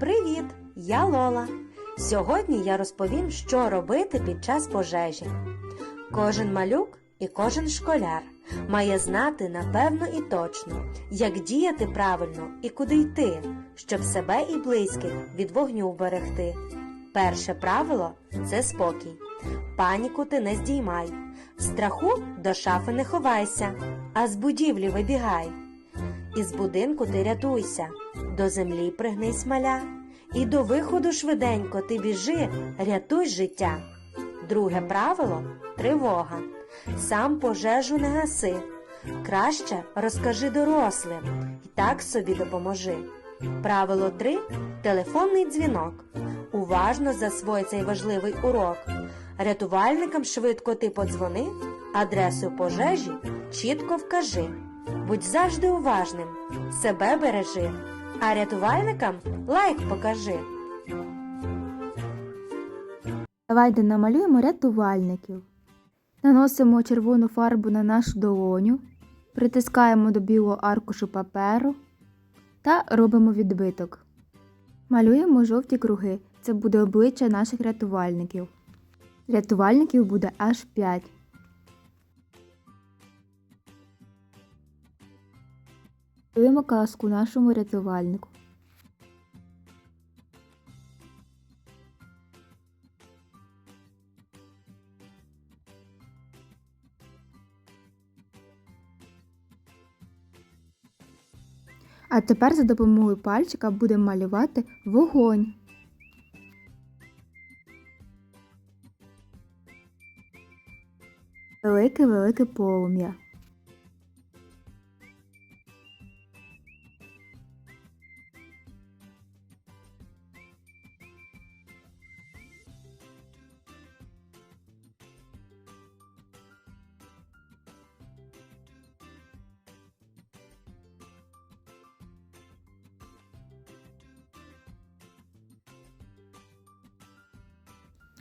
Привіт! Я Лола. Сьогодні я розповім, що робити під час пожежі. Кожен малюк і кожен школяр має знати напевно і точно, як діяти правильно і куди йти, щоб себе і близьких від вогню вберегти. Перше правило це спокій. Паніку ти не здіймай. Страху до шафи не ховайся, а з будівлі вибігай. Із будинку ти рятуйся, до землі пригнись маля, і до виходу швиденько ти біжи, рятуй життя. Друге правило тривога. Сам пожежу не гаси. Краще розкажи дорослим і так собі допоможи. Правило 3. Телефонний дзвінок. Уважно засвой цей важливий урок. Рятувальникам швидко ти подзвони, адресу пожежі чітко вкажи. Будь завжди уважним, себе бережи, а рятувальникам лайк покажи. Давайте намалюємо рятувальників. Наносимо червону фарбу на нашу долоню, притискаємо до білого аркушу паперу та робимо відбиток. Малюємо жовті круги. Це буде обличчя наших рятувальників. Рятувальників буде аж 5. Малюємо каску нашому рятувальнику. А тепер за допомогою пальчика будемо малювати вогонь. Велике-велике полум'я.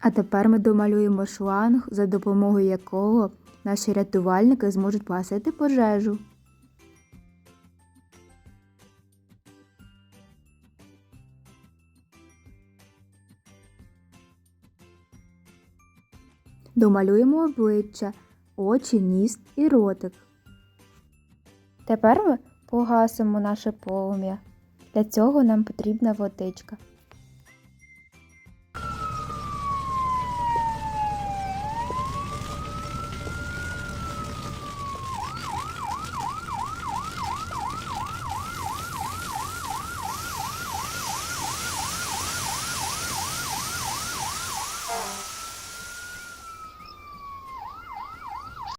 А тепер ми домалюємо шланг, за допомогою якого наші рятувальники зможуть погасити пожежу. Домалюємо обличчя, очі, ніс і ротик. Тепер ми погасимо наше полум'я. Для цього нам потрібна водичка.